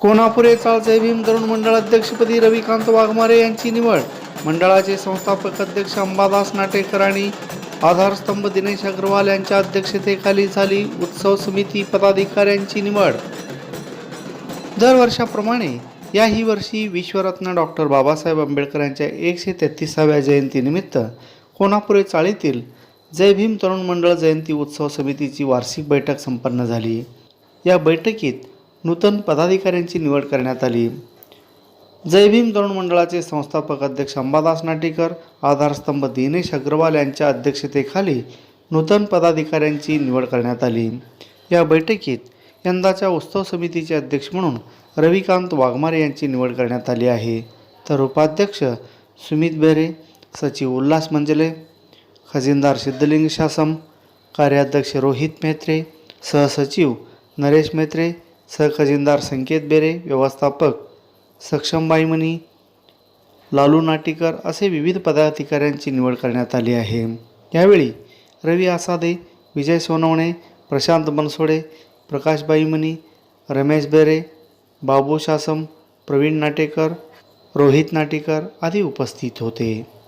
कोल्हापुरे चाळचे भीम तरुण मंडळ अध्यक्षपदी रविकांत वाघमारे यांची निवड. मंडळाचे संस्थापक अध्यक्ष अंबादास नाटेकर आणि आधारस्तंभ दिनेश अग्रवाल यांच्या अध्यक्षतेखाली झाली उत्सव समिती पदाधिकाऱ्यांची निवड. दरवर्षाप्रमाणे याही वर्षी विश्वरत्न डॉक्टर बाबासाहेब आंबेडकर यांच्या एकशे तेहतीसाव्या जयंतीनिमित्त कोणापुरे चाळीतील जय भीम तरुण मंडळ जयंती उत्सव समितीची वार्षिक बैठक संपन्न झाली. या बैठकीत नूतन पदाधिकाऱ्यांची निवड करण्यात आली. जय भीम तरुण मंडळाचे संस्थापक अध्यक्ष अंबादास नाटेकर आधारस्तंभ दिनेश अग्रवाल यांच्या अध्यक्षतेखाली नूतन पदाधिकाऱ्यांची निवड करण्यात आली. या बैठकीत यंदाच्या उत्सव समितीचे अध्यक्ष म्हणून रविकांत वाघमारे यांची निवड करण्यात आली आहे. तर उपाध्यक्ष सुमित बेरे सचिव उल्हास मंजले खजिनदार सिद्धलिंग शासम कार्याध्यक्ष रोहित मेत्रे सहसचिव नरेश मेत्रे सहखजिनदार संकेत बेरे व्यवस्थापक सक्षम बाईमनी लालू नाटीकर असे विविध पदाधिकाऱ्यांची निवड करण्यात आली आहे. यावेळी रवी आसादे विजय सोनवणे प्रशांत बनसोडे प्रकाशबाईमनी रमेश बेरे बाबू शासम प्रवीण नाटेकर रोहित नाटेकर आदी उपस्थित होते.